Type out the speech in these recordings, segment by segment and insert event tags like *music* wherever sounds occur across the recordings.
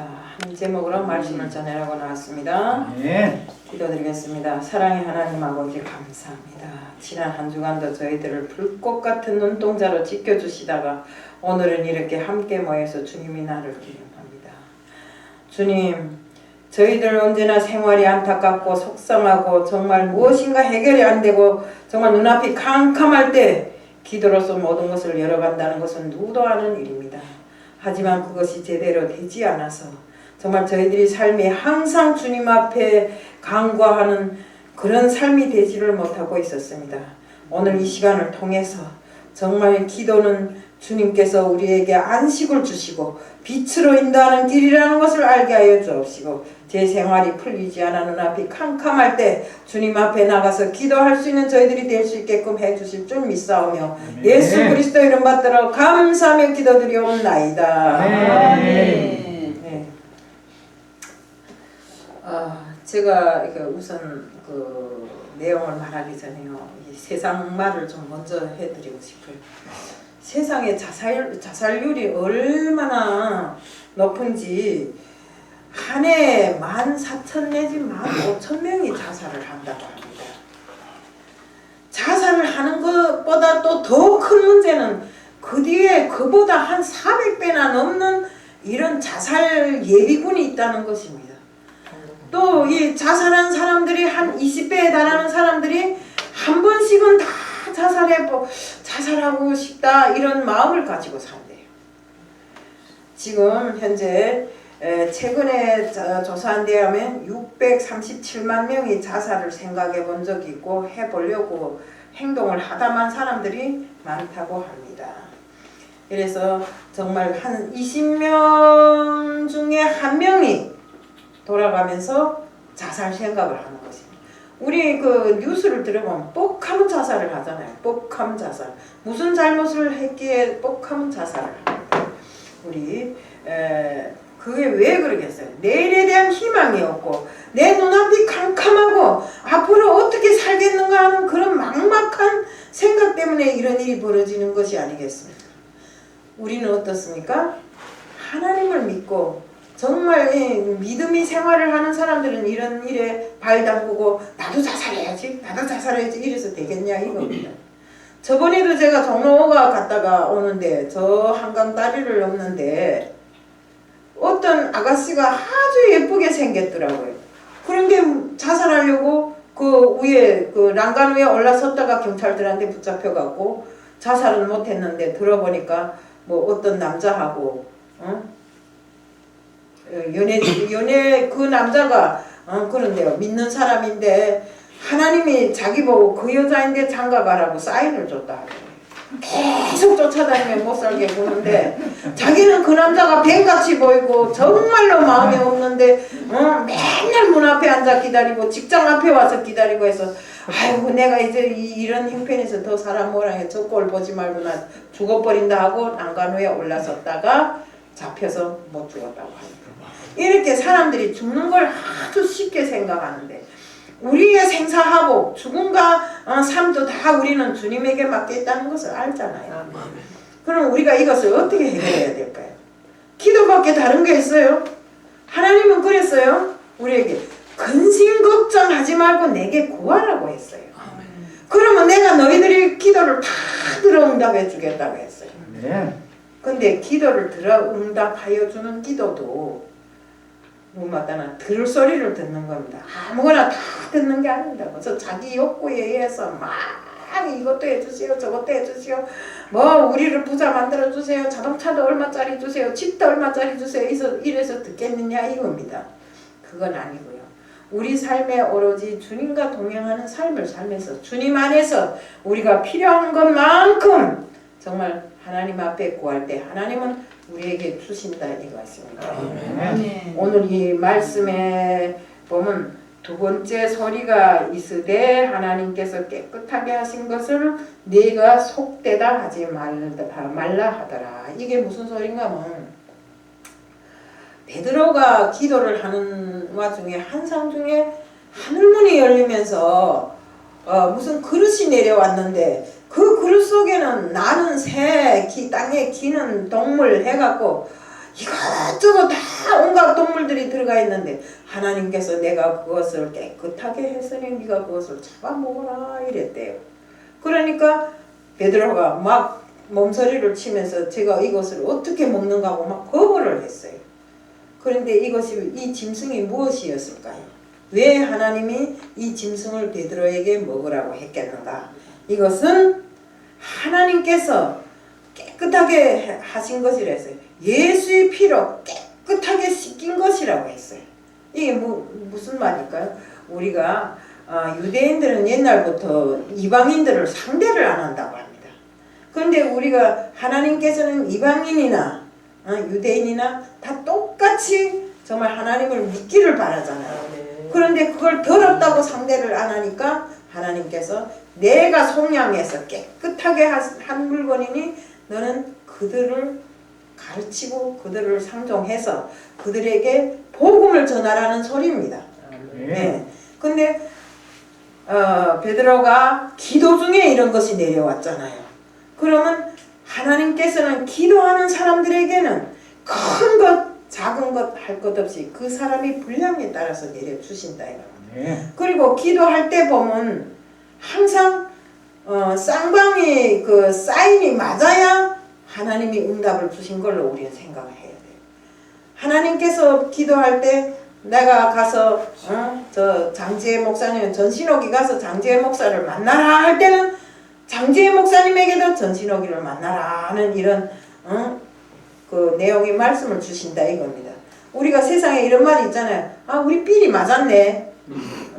합니다. 하는 제목으로 말씀을 전해라고 나왔습니다. 네. 기도드리겠습니다. 사랑의 하나님 아버지 감사합니다. 지난 한 주간도 저희들을 불꽃 같은 눈동자로 지켜주시다가 오늘은 이렇게 함께 모여서 주님이 나를 기념합니다. 주님, 저희들 언제나 생활이 안타깝고 속상하고 정말 무엇인가 해결이 안 되고 정말 눈앞이 캄캄할 때 기도로서 모든 것을 열어간다는 것은 누구도 아는 일입니다. 하지만 그것이 제대로 되지 않아서 정말 저희들이 삶이 항상 주님 앞에 간구하는 그런 삶이 되지를 못하고 있었습니다. 오늘 이 시간을 통해서 정말 기도는 주님께서 우리에게 안식을 주시고 빛으로 인도하는 길이라는 것을 알게 하여 주옵시고 제 생활이 풀리지 않아 눈앞이 캄캄할 때 주님 앞에 나가서 기도할 수 있는 저희들이 될 수 있게끔 해주실 줄 믿사오며. 예수 그리스도 이름 받들어 감사하며 기도드리옵나이다. 아멘. 네. 아, 제가 우선 그 내용을 말하기 전에요. 이 세상 말을 좀 먼저 해드리고 싶어요. 세상의 자살 자살률이 얼마나 높은지 한 해에 만 사천 내지 만 오천 명이 자살을 한다고 합니다. 자살을 하는 것보다 또 더 큰 문제는 그 뒤에 그보다 한 400배나 넘는 이런 자살 예비군이 있다는 것입니다. 또 이 자살한 사람들이 한 20배에 달하는 사람들이 한 번씩은 다 자살해 보 자살하고 싶다 이런 마음을 가지고 산대요. 지금 현재 에, 최근에 저- 조사한 데 하면 637만 명이 자살을 생각해 본 적이 있고 해보려고 행동을 하다만 사람들이 많다고 합니다. 그래서 정말 한 20명 중에 한 명이 돌아가면서 자살 생각을 하는 것입니다. 우리 그 뉴스를 들어보면 뻑하면 자살을 하잖아요. 뻑하면 자살. 무슨 잘못을 했기에 뻑하면 자살을 합니다. 우리 에, 그게 왜 그러겠어요? 내일에 대한 희망이 없고 내 눈앞이 캄캄하고 앞으로 어떻게 살겠는가 하는 그런 막막한 생각 때문에 이런 일이 벌어지는 것이 아니겠습니까? 우리는 어떻습니까? 하나님을 믿고 정말 이 믿음이 생활을 하는 사람들은 이런 일에 발 담그고 나도 자살해야지 나도 자살해야지 이래서 되겠냐 이겁니다. 저번에도 제가 종로가 갔다가 오는데 저 한강 다리를 넘는데 어떤 아가씨가 아주 예쁘게 생겼더라고요. 그런데 자살하려고 그 위에 그欄간 위에 올라섰다가 경찰들한테 붙잡혀갖고 자살은 못했는데 들어보니까 뭐 어떤 남자하고 어? 어, 연애 연애 그 남자가 어 그런데요 믿는 사람인데 하나님이 자기 보고 그 여자인데 장가 가라고 사인을 줬다. 계속 쫓아다니면 못 살게 구는데 자기는 그 남자가 뱀같이 보이고 정말로 마음이 없는데 어, 맨날 문 앞에 앉아 기다리고 직장 앞에 와서 기다리고 해서 아이고 내가 이제 이, 이런 형편에서 더 사람 모양에 저 꼴 보지 말고 나 죽어버린다 하고 난간 위에 올라섰다가 잡혀서 못 죽었다고 합니다. 이렇게 사람들이 죽는 걸 아주 쉽게 생각하는데 우리의 생사하고 죽음과 어, 삶도 다 우리는 주님에게 맡겼다는 것을 알잖아요. 그럼 우리가 이것을 어떻게 해결해야 될까요? 기도밖에 다른 게 있어요? 하나님은 그랬어요. 우리에게 근심 걱정하지 말고 내게 구하라고 했어요. 그러면 내가 너희들이 기도를 다 들어 응답해 주겠다고 했어요. 네. 근데 기도를 들어 응답하여 주는 기도도 뭐마다나 들을 소리를 듣는 겁니다. 아무거나 다 듣는 게 아닙니다. 그래서 자기 욕구에 의해서 막 이것도 해주세요, 저것도 해주세요. 뭐 우리를 부자 만들어 주세요. 자동차도 얼마짜리 주세요. 집도 얼마짜리 주세요. 이래서, 이래서 듣겠느냐 이겁니다. 그건 아니고요. 우리 삶에 오로지 주님과 동행하는 삶을 살면서 주님 안에서 우리가 필요한 것만큼 정말 하나님 앞에 구할 때 하나님은 우리에게 주신다 이것입니다. 네. 오늘 이 말씀에 보면 두 번째 소리가 있으되 하나님께서 깨끗하게 하신 것을 네가 속되다 하지 말다, 말라 하더라. 이게 무슨 소린가 하면 베드로가 기도를 하는 와중에 한상 중에 하늘문이 열리면서 어, 무슨 그릇이 내려왔는데 그 그릇 속에는 나는 새, 기, 땅에 기는 동물 해갖고 이것저것 다 온갖 들어가 있는데 하나님께서 내가 그것을 깨끗하게 했으니 네가 그것을 잡아먹어라 이랬대요. 그러니까 베드로가 막 몸서리를 치면서 제가 이것을 어떻게 먹는가 하고 막 거부를 했어요. 그런데 이것이 이 짐승이 무엇이었을까요? 왜 하나님이 이 짐승을 베드로에게 먹으라고 했겠는가? 이것은 하나님께서 깨끗하게 하신 것이라 했어요. 예수의 피로 깨끗하게 씻긴 것이라고 했어요. 이게 뭐, 무슨 말일까요? 우리가 아, 유대인들은 옛날부터 이방인들을 상대를 안 한다고 합니다. 그런데 우리가 하나님께서는 이방인이나 어, 유대인이나 다 똑같이 정말 하나님을 믿기를 바라잖아요. 그런데 그걸 더럽다고 상대를 안 하니까 하나님께서 내가 속량해서 깨끗하게 하- 한 물건이니 너는 그들을 가르치고 그들을 상종해서 그들에게 복음을 전하라는 소리입니다. 네. 근데 어, 베드로가 기도 중에 이런 것이 내려왔잖아요. 그러면 하나님께서는 기도하는 사람들에게는 큰 것, 작은 것 할 것 없이 그 사람이 분량에 따라서 내려주신다. 네. 그리고 기도할 때 보면 항상 어, 쌍방이 그 사인이 맞아야 하나님이 응답을 주신 걸로 우리는 생각을 해야 돼요. 하나님께서 기도할 때 내가 가서 어, 저 장지혜 목사님 전신호기 가서 장지혜 목사를 만나라 할 때는 장지혜 목사님에게도 전신호기를 만나라 하는 이런 어, 그 내용의 말씀을 주신다 이겁니다. 우리가 세상에 이런 말이 있잖아요. 아 우리 삘이 맞았네.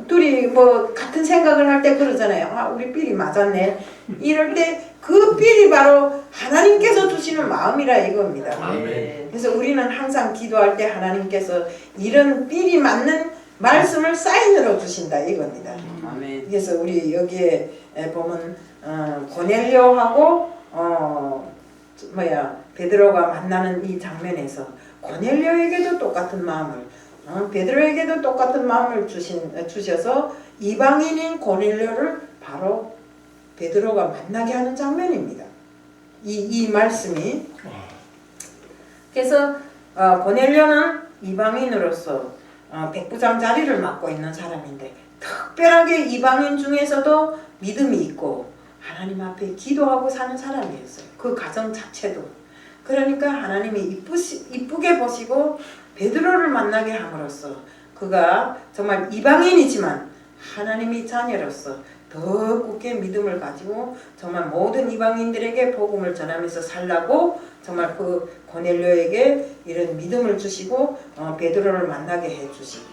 둘이 뭐 같은 생각을 할 때 그러잖아요. 아 우리 삘이 맞았네. 이럴 때 그 삘이 바로 하나님께서 주시는 마음이라 이겁니다. 아멘. 그래서 우리는 항상 기도할 때 하나님께서 이런 삘이 맞는 말씀을 사인으로 주신다 이겁니다. 아멘. 그래서 우리 여기에 보면 어, 고넬료하고 어 저- 뭐야 베드로가 만나는 이 장면에서 고넬료에게도 똑같은 마음을 어, 베드로에게도 똑같은 마음을 주신 어, 주셔서 이방인인 고넬료를 바로 베드로가 만나게 하는 장면입니다. 이 이 말씀이 그래서 어, 고넬료는 이방인으로서 어, 백부장 자리를 맡고 있는 사람인데 특별하게 이방인 중에서도 믿음이 있고 하나님 앞에 기도하고 사는 사람이었어요. 그 가정 자체도. 그러니까 하나님이 이쁘시, 이쁘게 보시고 베드로를 만나게 함으로써 그가 정말 이방인이지만 하나님이 자녀로서 더 굳게 믿음을 가지고 정말 모든 이방인들에게 복음을 전하면서 살라고 정말 그 고넬료에게 이런 믿음을 주시고 어, 베드로를 만나게 해 주십니다.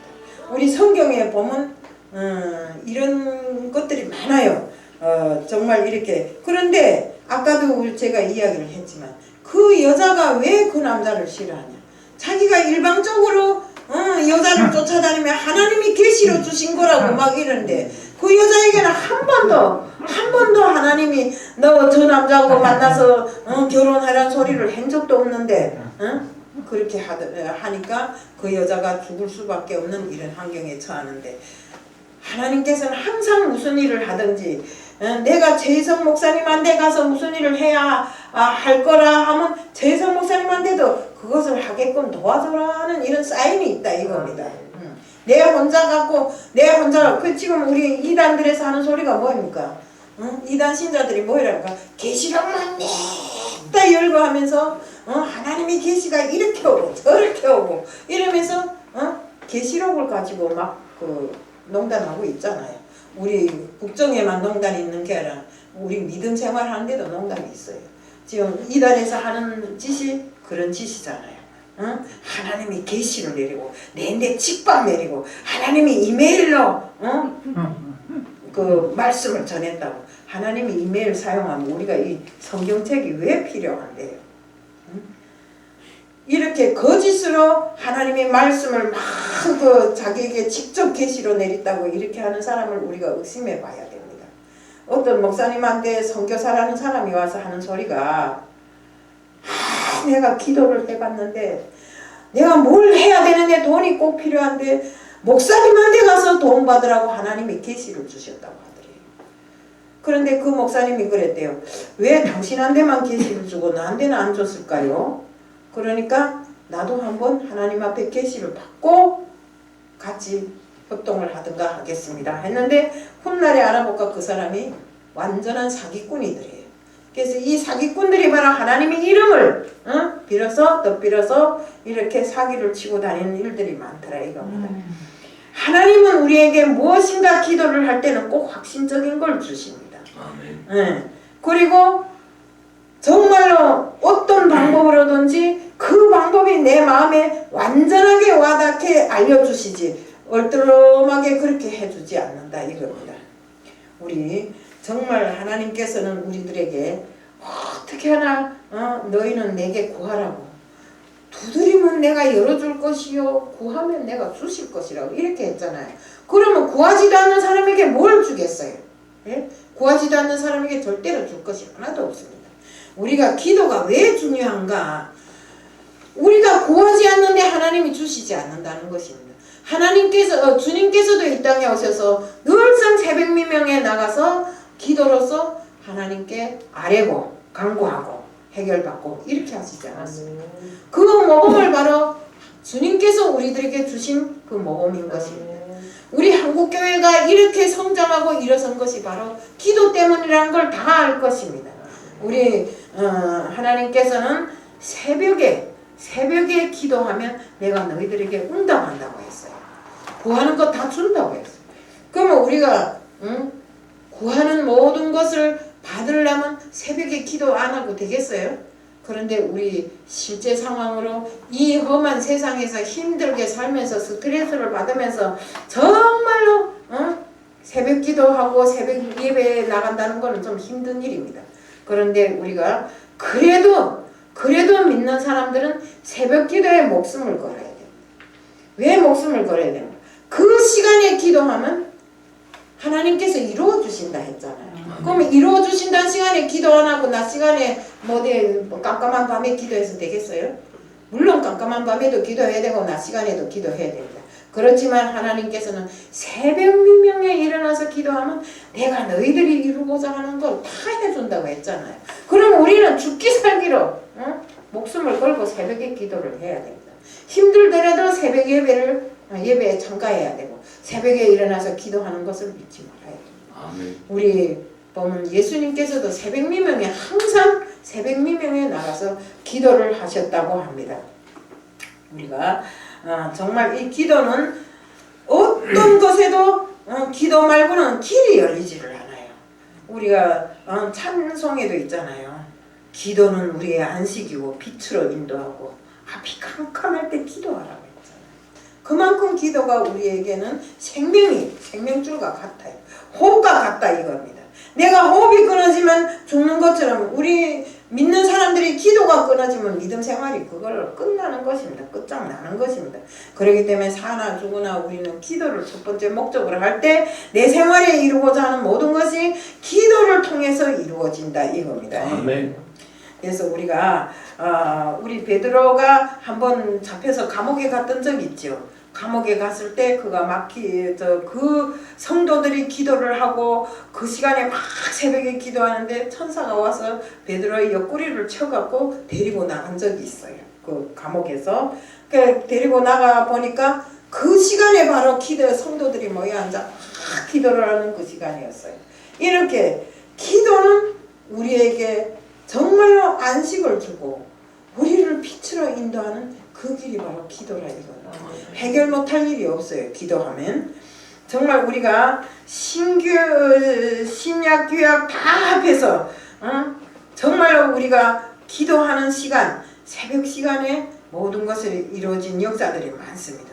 우리 성경에 보면 음, 이런 것들이 많아요. 어, 정말 이렇게 그런데 아까도 제가 이야기를 했지만 그 여자가 왜 그 남자를 싫어하냐? 자기가 일방적으로 어, 여자를 쫓아다니며 하나님이 계시로 주신 거라고 막 이러는데 그 여자에게는 한 번도 한 번도 하나님이 너 저 남자하고 만나서 어, 결혼하라는 소리를 한 적도 없는데 어? 그렇게 하니까 그 여자가 죽을 수밖에 없는 이런 환경에 처하는데 하나님께서는 항상 무슨 일을 하든지 어, 내가 재성 목사님한테 가서 무슨 일을 해야 아, 할 거라 하면 재성 목사님한테도 그것을 하게끔 도와줘라 하는 이런 사인이 있다 이겁니다. 음. 내 혼자 갖고 내 혼자 그 지금 우리 이단들에서 하는 소리가 뭐입니까? 응? 이단 신자들이 뭐이랄까 계시록만 냈다 열고 하면서 어? 하나님의 계시가 이렇게 오고 저렇게 오고 이러면서 어? 계시록을 가지고 막그 농단하고 있잖아요. 우리 국정에만 농단이 있는 게 아니라 우리 믿음 생활하는 데도 농단이 있어요. 지금 이단에서 하는 짓이 그런 짓이잖아요. 응? 하나님이 계시를 내리고 내내 직방 내리고 하나님이 이메일로 응? 그 말씀을 전했다고 하나님이 이메일 사용하면 우리가 이 성경책이 왜 필요한데요? 응? 이렇게 거짓으로 하나님의 말씀을 막 그 자기에게 직접 계시로 내렸다고 이렇게 하는 사람을 우리가 의심해 봐야 됩니다. 어떤 목사님한테 선교사라는 사람이 와서 하는 소리가 아, 내가 기도를 해봤는데 내가 뭘 해야 되는데 돈이 꼭 필요한데 목사님한테 가서 돈 받으라고 하나님이 계시를 주셨다고 하더래요. 그런데 그 목사님이 그랬대요. 왜 당신한테만 계시를 주고 나한테는 안 줬을까요? 그러니까 나도 한번 하나님 앞에 계시를 받고 같이 협동을 하든가 하겠습니다. 했는데 훗날에 알아볼까 그 사람이 완전한 사기꾼이들이에요. 그래서 이 사기꾼들이 바로 하나님의 이름을 어? 빌어서 덧빌어서 이렇게 사기를 치고 다니는 일들이 많더라 이겁니다. 하나님은 우리에게 무엇인가 기도를 할 때는 꼭 확신적인 걸 주십니다. 아멘. 예. 그리고 정말로 어떤 방법으로든지 그 방법이 내 마음에 완전하게 와닿게 알려주시지 얼떨럼하게 그렇게 해주지 않는다 이겁니다. 우리 정말 하나님께서는 우리들에게 어떻게 하나 어, 너희는 내게 구하라고 두드리면 내가 열어줄 것이요 구하면 내가 주실 것이라고 이렇게 했잖아요. 그러면 구하지도 않는 사람에게 뭘 주겠어요? 예? 구하지도 않는 사람에게 절대로 줄 것이 하나도 없습니다. 우리가 기도가 왜 중요한가? 우리가 구하지 않는데 하나님이 주시지 않는다는 것입니다. 하나님께서 어, 주님께서도 이 땅에 오셔서 늘상 새벽 미명에 나가서 기도로서 하나님께 아뢰고 간구하고 해결받고 이렇게 하시지 않았습니까? 그 모범을 바로 주님께서 우리들에게 주신 그 모범인 것입니다. 우리 한국 교회가 이렇게 성장하고 일어선 것이 바로 기도 때문이라는 걸 다 알 것입니다. 우리 어, 하나님께서는 새벽에 새벽에 기도하면 내가 너희들에게 응답한다고 했어요. 구하는 것 다 준다고 했어요. 그러면 우리가 응? 구하는 모든 것을 받으려면 새벽에 기도 안 하고 되겠어요? 그런데 우리 실제 상황으로 이 험한 세상에서 힘들게 살면서 스트레스를 받으면서 정말로 어? 새벽 기도하고 새벽 예배에 나간다는 거는 좀 힘든 일입니다. 그런데 우리가 그래도 그래도 믿는 사람들은 새벽 기도에 목숨을 걸어야 돼요. 왜 목숨을 걸어야 되는가? 그 시간에 기도하면 하나님께서 이루어 주신다 했잖아요. 그러면 이루어 주신다는 시간에 기도 안 하고 낮 시간에 뭐 어디 뭐 깜깜한 밤에 기도해서 되겠어요? 물론 깜깜한 밤에도 기도해야 되고 낮 시간에도 기도해야 됩니다. 그렇지만 하나님께서는 새벽 미명에 일어나서 기도하면 내가 너희들이 이루고자 하는 걸 다 해준다고 했잖아요. 그럼 우리는 죽기 살기로 어? 목숨을 걸고 새벽에 기도를 해야 됩니다. 힘들더라도 새벽 예배를 어, 예배에 참가해야 되고 새벽에 일어나서 기도하는 것을 믿지 말아야 됩니다. 아멘. 우리 보면 예수님께서도 새벽 미명에 항상 새벽 미명에 나가서 기도를 하셨다고 합니다. 우리가 어, 정말 이 기도는 어떤 것에도 어, 기도 말고는 길이 열리지를 않아요. 우리가 어, 찬송에도 있잖아요. 기도는 우리의 안식이고 빛으로 인도하고 앞이 캄캄할 때 기도하라고 했잖아요. 그만큼 기도가 우리에게는 생명이 생명줄과 같아요. 호흡과 같다 이겁니다. 내가 호흡이 끊어지면 죽는 것처럼 우리 믿는 사람들이 기도가 끊어지면 믿음 생활이 그걸 끝나는 것입니다. 끝장나는 것입니다. 그렇기 때문에 사나 죽으나 우리는 기도를 첫 번째 목적으로 할 때 내 생활에 이루고자 하는 모든 것이 기도를 통해서 이루어진다 이겁니다. 아멘. 그래서 우리가 어, 우리 베드로가 한번 잡혀서 감옥에 갔던 적 있죠. 감옥에 갔을 때 그가 막히 저그 성도들이 기도를 하고 그 시간에 막 새벽에 기도하는데 천사가 와서 베드로의 옆구리를 쳐갖고 데리고 나간 적이 있어요. 그 감옥에서 그 데리고 나가 보니까 그 시간에 바로 기도 성도들이 모여 앉아 막 기도를 하는 그 시간이었어요. 이렇게 기도는 우리에게 정말로 안식을 주고 우리를 빛으로 인도하는 그 길이 바로 기도라 이거예요. 해결 못할 일이 없어요. 기도하면 정말 우리가 신규 신약 규약 다 합해서 어? 정말로 우리가 기도하는 시간 새벽 시간에 모든 것을 이루어진 역사들이 많습니다.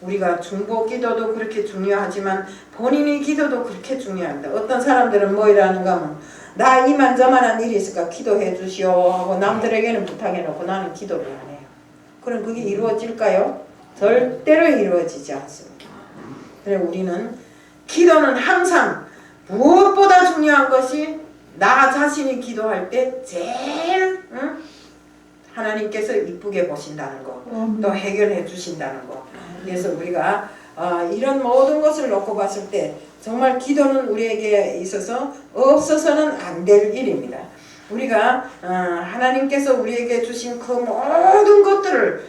우리가 중보 기도도 그렇게 중요하지만 본인의 기도도 그렇게 중요합니다. 어떤 사람들은 뭐 이러는가 하면 나 이만저만한 일이 있을까 기도해 주시오 하고 남들에게는 부탁해 놓고 나는 기도를. 그럼 그게 이루어질까요? 절대로 이루어지지 않습니다. 그래 우리는 기도는 항상 무엇보다 중요한 것이 나 자신이 기도할 때 제일 응? 하나님께서 이쁘게 보신다는 거, 또 해결해 주신다는 거. 그래서 우리가 어, 이런 모든 것을 놓고 봤을 때 정말 기도는 우리에게 있어서 없어서는 안 될 일입니다. 우리가 어, 하나님께서 우리에게 주신 그 모든 것들을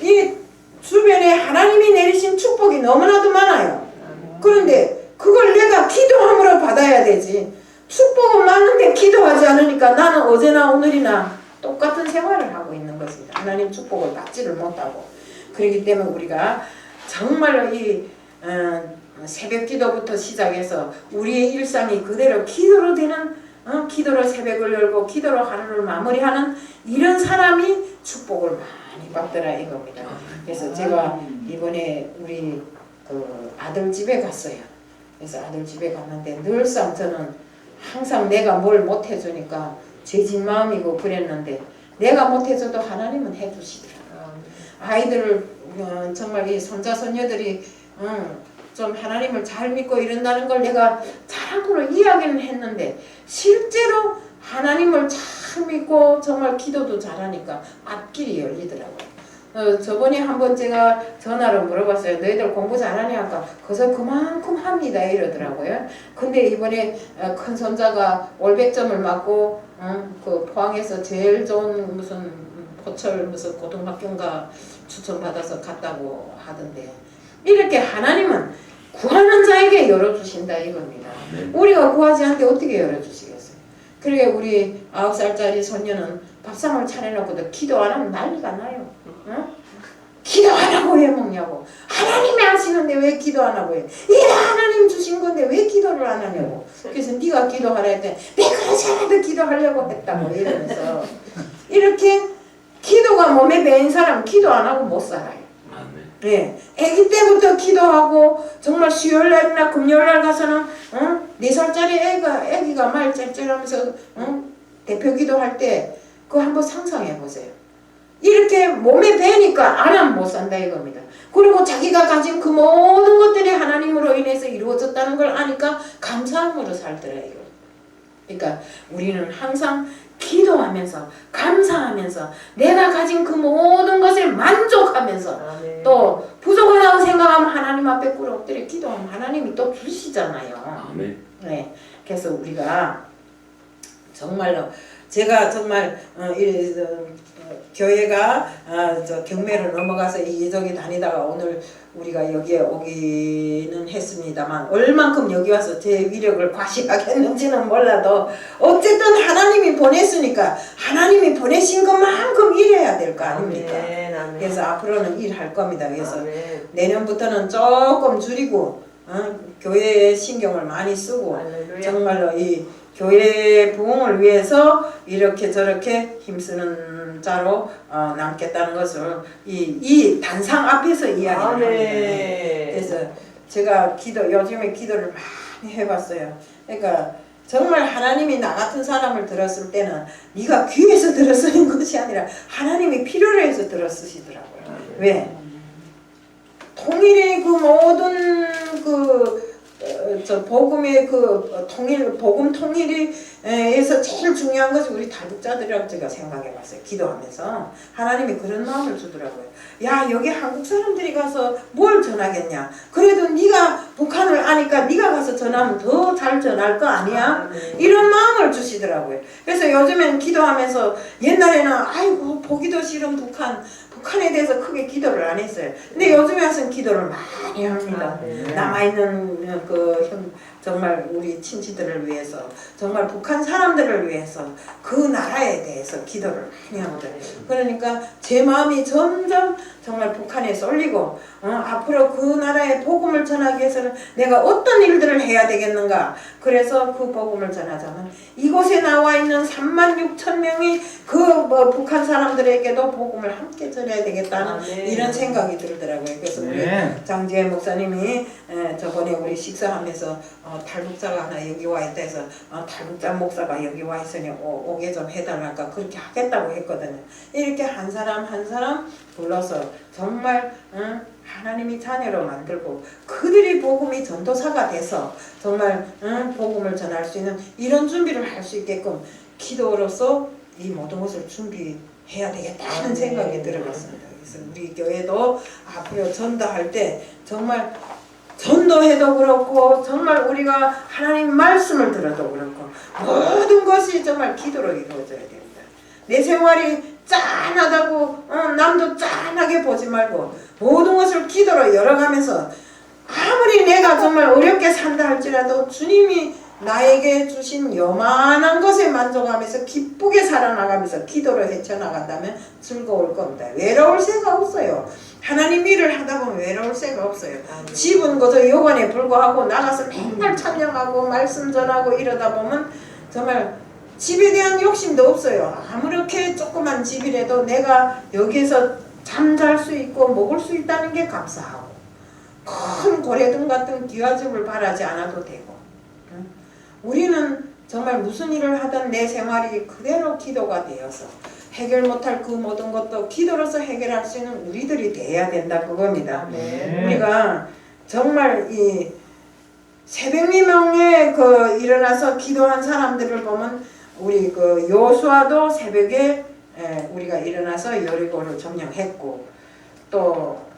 이 주변에 하나님이 내리신 축복이 너무나도 많아요. 그런데 그걸 내가 기도함으로 받아야 되지. 축복은 많은데 기도하지 않으니까 나는 어제나 오늘이나 똑같은 생활을 하고 있는 것입니다. 하나님 축복을 받지를 못하고. 그렇기 때문에 우리가 정말로 이 어, 새벽 기도부터 시작해서 우리의 일상이 그대로 기도로 되는 어, 기도로 새벽을 열고 기도로 하루를 마무리하는 이런 사람이 축복을 많이 받더라 이겁니다. 그래서 제가 이번에 우리 그 아들 집에 갔어요. 그래서 아들 집에 갔는데 늘상 저는 항상 내가 뭘 못 해주니까 죄진 마음이고 그랬는데 내가 못 해줘도 하나님은 해주시더라고요. 아이들을 어, 정말 이 손자 손녀들이 어, 좀 하나님을 잘 믿고 이런다는 걸 내가 자랑으로 이야기는 했는데 실제로 하나님을 잘 믿고 정말 기도도 잘하니까 앞길이 열리더라고요. 어, 저번에 한 번 제가 전화로 물어봤어요. 너희들 공부 잘하냐? 아까 그래서 그만큼 합니다 이러더라고요. 근데 이번에 어, 큰 손자가 월백점을 맞고 어, 그 포항에서 제일 좋은 무슨 포철 무슨 고등학교인가 추천받아서 갔다고 하던데 이렇게 하나님은 구하는 자에게 열어주신다 이겁니다. 우리가 구하지 않는데 어떻게 열어주시겠어요? 그러게 우리 아홉 살짜리 손녀는 밥상을 차려놓고도 기도 안 하면 난리가 나요. 어? 기도 안 하고 왜 먹냐고. 하나님이 하시는데 왜 기도 안 하고 해? 이 하나님 주신 건데 왜 기도를 안 하냐고. 그래서 네가 기도하라 했더니 내 그러지 않아도 기도하려고 했다고 이러면서 이렇게 기도가 몸에 배인 사람 기도 안 하고 못 살아요. 예, 아기 때부터 기도하고 정말 수요일 날이나 금요일 날 가서는 어? 네 살짜리 애가 애기가 말 짤짤하면서 어? 대표 기도할 때 그거 한번 상상해 보세요. 이렇게 몸에 배니까 안 하면 못 산다 이겁니다. 그리고 자기가 가진 그 모든 것들이 하나님으로 인해서 이루어졌다는 걸 아니까 감사함으로 살더라 이거. 그러니까 우리는 항상 기도하면서 감사하면서 내가 가진 그 모든 것을 만족하면서 또 부족하다고 생각하면 하나님 앞에 꿇어 엎드려 기도하면 하나님이 또 주시잖아요. 아멘. 네, 그래서 우리가 정말로 제가 정말 어, 이, 어, 어, 교회가 아, 저 경매로 넘어가서 이기저기 다니다가 오늘 우리가 여기에 오기는 했습니다만 얼만큼 여기 와서 제 위력을 과시하겠는지는 몰라도 어쨌든 하나님이 보냈으니까 하나님이 보내신 것만큼 일해야 될 거 아닙니까? 그래서 앞으로는 일할 겁니다. 그래서 내년부터는 조금 줄이고 어, 교회에 신경을 많이 쓰고 정말로 이 교회 부흥을 위해서 이렇게 저렇게 힘쓰는 자로 어, 남겠다는 것을 이, 이 단상 앞에서 이야기를 합니다. 그래서 제가 기도 요즘에 기도를 많이 해봤어요. 그러니까 정말 하나님이 나 같은 사람을 들었을 때는 네가 귀에서 *laughs* 들었으는 것이 아니라 하나님이 필요로 해서 들었으시더라고요. 왜? 통일의 그 모든 그 어, 저 복음의 그 어, 통일 복음 통일 에서 제일 중요한 것이 우리 탈북자들이라고 제가 생각해 봤어요. 기도하면서 하나님이 그런 마음을 주더라고요. 야 여기 한국 사람들이 가서 뭘 전하겠냐? 그래도 네가 북한을 아니까 네가 가서 전하면 더 잘 전할 거 아니야? 이런 마음을 주시더라고요. 그래서 요즘엔 기도하면서 옛날에는 아이고 보기도 싫은 북한 북한에 대해서 크게 기도를 안 했어요. 근데 요즘에 와서는 기도를 많이 합니다. 남아있는 그 형, 정말 우리 친지들을 위해서 정말 북한 사람들을 위해서 그 나라에 대해서 기도를 많이 하거든요. 그러니까 제 마음이 점점 정말 북한에 쏠리고 어, 앞으로 그 나라에 복음을 전하기 위해서는 내가 어떤 일들을 해야 되겠는가 그래서 그 복음을 전하자면 이곳에 나와 있는 3만 6천 명이 그 뭐 북한 사람들에게도 복음을 함께 전해야 되겠다는 아멘. 이런 생각이 들더라고요. 그래서 우리 네. 장지혜 목사님이 에, 저번에 우리 식사하면서 어, 탈북자가 하나 여기 와 있다 해서 어, 탈북자 목사가 여기 와 있으니 오, 오게 좀 해달랄까 그렇게 하겠다고 했거든요. 이렇게 한 사람 한 사람 불러서 정말 응, 하나님이 자녀로 만들고 그들이 복음이 전도사가 돼서 정말 응, 복음을 전할 수 있는 이런 준비를 할 수 있게끔 기도로서 이 모든 것을 준비해야 되겠다는. 생각이 들어봤습니다. 그래서 우리 교회도 앞으로 전도할 때 정말 전도해도 그렇고 정말 우리가 하나님 말씀을 들어도 그렇고 모든 것이 정말 기도로 이루어져야 됩니다. 내 생활이 짠하다고 어, 남도 짠하게 보지 말고 모든 것을 기도로 열어가면서 아무리 내가 정말 어렵게 산다 할지라도 주님이 나에게 주신 요만한 것에 만족하면서 기쁘게 살아나가면서 기도를 헤쳐나간다면 즐거울 겁니다. 외로울 새가 없어요. 하나님 일을 하다 보면 외로울 새가 없어요. 집은 그저 요관에 불구하고 나가서 맨날 찬양하고 말씀 전하고 이러다 보면 정말 집에 대한 욕심도 없어요. 아무렇게 조그만 집이라도 내가 여기에서 잠잘 수 있고 먹을 수 있다는 게 감사하고 큰 고래등 같은 귀화집을 바라지 않아도 되고 응? 우리는 정말 무슨 일을 하든 내 생활이 그대로 기도가 되어서 해결 못할 그 모든 것도 기도로서 해결할 수 있는 우리들이 돼야 된다 그겁니다. 네. 우리가 정말 이 새벽 미명에 그 일어나서 기도한 사람들을 보면 우리 그 요수아도 새벽에 에, 우리가 일어나서 여리고를 점령했고 또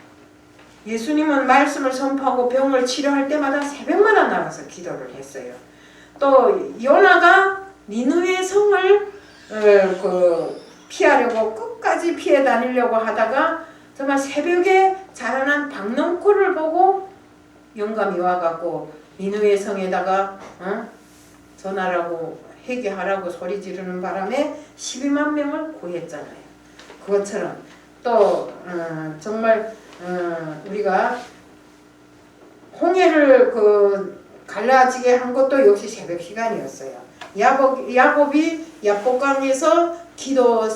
예수님은 말씀을 선포하고 병을 치료할 때마다 새벽마다 나가서 기도를 했어요. 또 요나가 니누의 성을 어, 그 피하려고 끝까지 피해 다니려고 하다가 정말 새벽에 자라난 박넝쿨을 보고 영감이 와갖고 니누의 성에다가 어? 전하라고 회개하라고 소리 지르는 바람에 12만 명을 구했잖아요. 그것처럼 또 어, 정말 어, 우리가 홍해를 그 갈라지게 한 것도 역시 새벽 시간이었어요. 야곱, 야곱이 야복강에서 기도 어,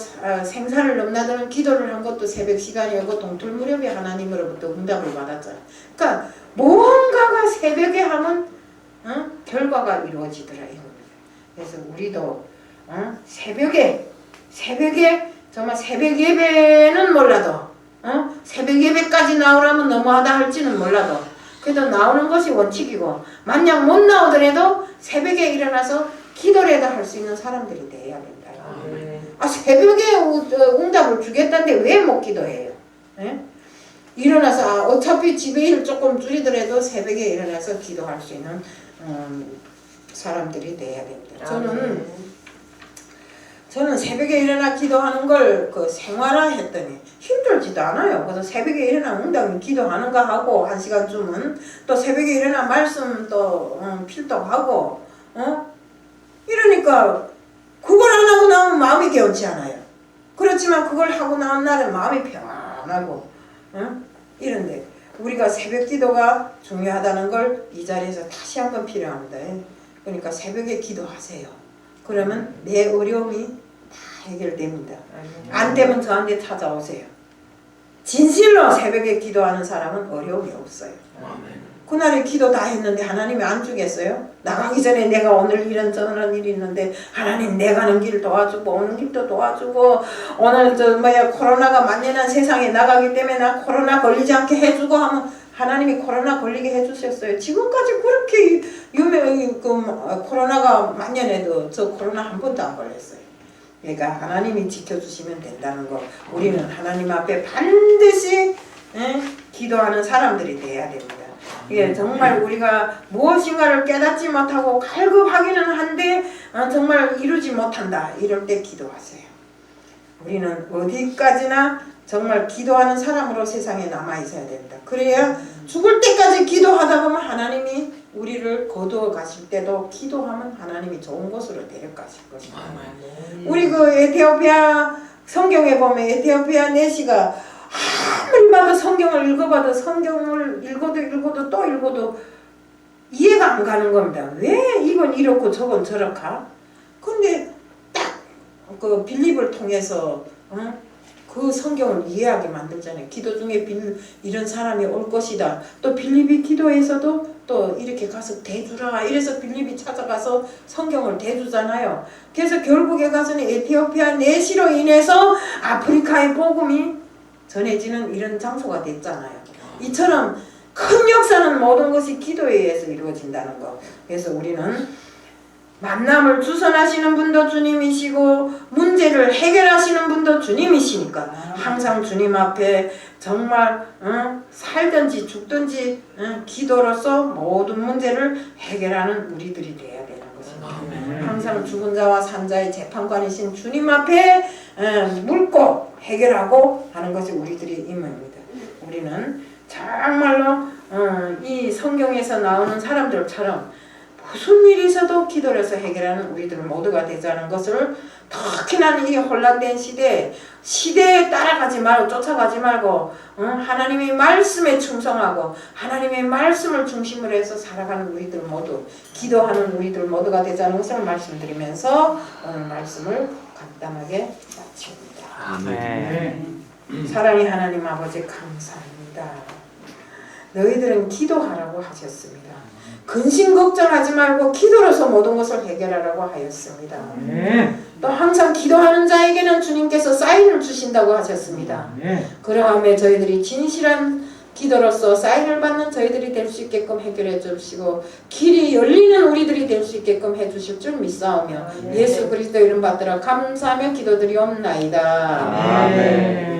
생사를 넘나드는 기도를 한 것도 새벽 시간이었고 동틀 무렵에 하나님으로부터 응답을 받았잖아요. 그러니까 뭔가가 새벽에 하면 어? 결과가 이루어지더라 이겁니다. 그래서 우리도 어? 새벽에 새벽에 정말 새벽 예배는 몰라도 어? 새벽 예배까지 나오라면 너무하다 할지는 몰라도 그래도 나오는 것이 원칙이고 만약 못 나오더라도 새벽에 일어나서 기도라도 할 수 있는 사람들이 돼야 된다. 아 새벽에 우- 어, 응답을 주겠다는데 왜 못 기도해요? 예? 일어나서 아, 어차피 집에 일 조금 줄이더라도 새벽에 일어나서 기도할 수 있는 음, 사람들이 돼야 됩니다. 저는 저는 새벽에 일어나 기도하는 걸 그 생활화 했더니 힘들지도 않아요. 그래서 새벽에 일어나 응답 기도하는가 하고 한 시간쯤은 또 새벽에 일어나 말씀 또 음, 필독하고 어 이러니까 그걸 안 하고 나면 마음이 개운치 않아요. 그렇지만 그걸 하고 나온 날은 마음이 평안하고 어? 이런데 우리가 새벽 기도가 중요하다는 걸 이 자리에서 다시 한번 필요합니다. 그러니까 새벽에 기도하세요. 그러면 내 어려움이 다 해결됩니다. 안 되면 저한테 찾아오세요. 진실로 새벽에 기도하는 사람은 어려움이 없어요. 그날에 기도 다 했는데 하나님이 안 주겠어요? 나가기 전에 내가 오늘 이런 저런 일이 있는데 하나님 내 가는 길 도와주고 오는 길도 도와주고 오늘 저 뭐야 코로나가 만연한 세상에 나가기 때문에 나 코로나 걸리지 않게 해주고 하면 하나님이 코로나 걸리게 해주셨어요. 지금까지 그렇게 유명 그 어, 코로나가 만연해도 저 코로나 한 번도 안 걸렸어요. 그러니까 하나님이 지켜주시면 된다는 거. 우리는 하나님 앞에 반드시 예, 기도하는 사람들이 돼야 됩니다. 예, 정말 우리가 무엇인가를 깨닫지 못하고 갈급하기는 한데 어, 정말 이루지 못한다. 이럴 때 기도하세요. 우리는 어디까지나 정말 기도하는 사람으로 세상에 남아 있어야 됩니다. 그래야 죽을 때까지 기도하다 보면 하나님이 우리를 거두어 가실 때도 기도하면 하나님이 좋은 곳으로 데려가실 것입니다. 우리 그 에티오피아 성경에 보면 에티오피아 내시가 아무리 봐도 성경을 읽어봐도 성경을 읽어도 읽어도 또 읽어도 이해가 안 가는 겁니다. 왜 이건 이렇고 저건 저렇까? 근데 딱 그 빌립을 통해서 어? 그 성경을 이해하게 만들잖아요. 기도 중에 빌, 이런 사람이 올 것이다. 또 빌립이 기도에서도 또 이렇게 가서 대주라. 이래서 빌립이 찾아가서 성경을 대주잖아요. 그래서 결국에 가서는 에티오피아 내시로 인해서 아프리카의 복음이 전해지는 이런 장소가 됐잖아요. 이처럼 큰 역사는 모든 것이 기도에 의해서 이루어진다는 거. 그래서 우리는 만남을 주선하시는 분도 주님이시고 문제를 해결하시는 분도 주님이시니까 항상 주님 앞에 정말 어, 살든지 죽든지 어, 기도로서 모든 문제를 해결하는 우리들이 돼야 되는 것입니다. 항상 죽은 자와 산 자의 재판관이신 주님 앞에 어, 묻고 해결하고 하는 것이 우리들의 임무입니다. 우리는 정말로 어, 이 성경에서 나오는 사람들처럼 무슨 일이 있어도 기도를 해서 해결하는 우리들 모두가 되자는 것을 특히나 이 혼란된 시대에 시대에 따라가지 말고 쫓아가지 말고 응? 하나님의 말씀에 충성하고 하나님의 말씀을 중심으로 해서 살아가는 우리들 모두 기도하는 우리들 모두가 되자는 것을 말씀드리면서 오늘 말씀을 간단하게 마칩니다. 아멘. 사랑의 하나님 아버지 감사합니다. 너희들은 기도하라고 하셨습니다. 근심 걱정하지 말고 기도로서 모든 것을 해결하라고 하였습니다. 아멘. 또 항상 기도하는 자에게는 주님께서 사인을 주신다고 하셨습니다. 아멘. 그러함에 저희들이 진실한 기도로서 사인을 받는 저희들이 될 수 있게끔 해결해 주시고 길이 열리는 우리들이 될 수 있게끔 해 주실 줄 믿사오며 예수 그리스도 이름 받들어 감사하며 기도드리옵나이다. 아멘.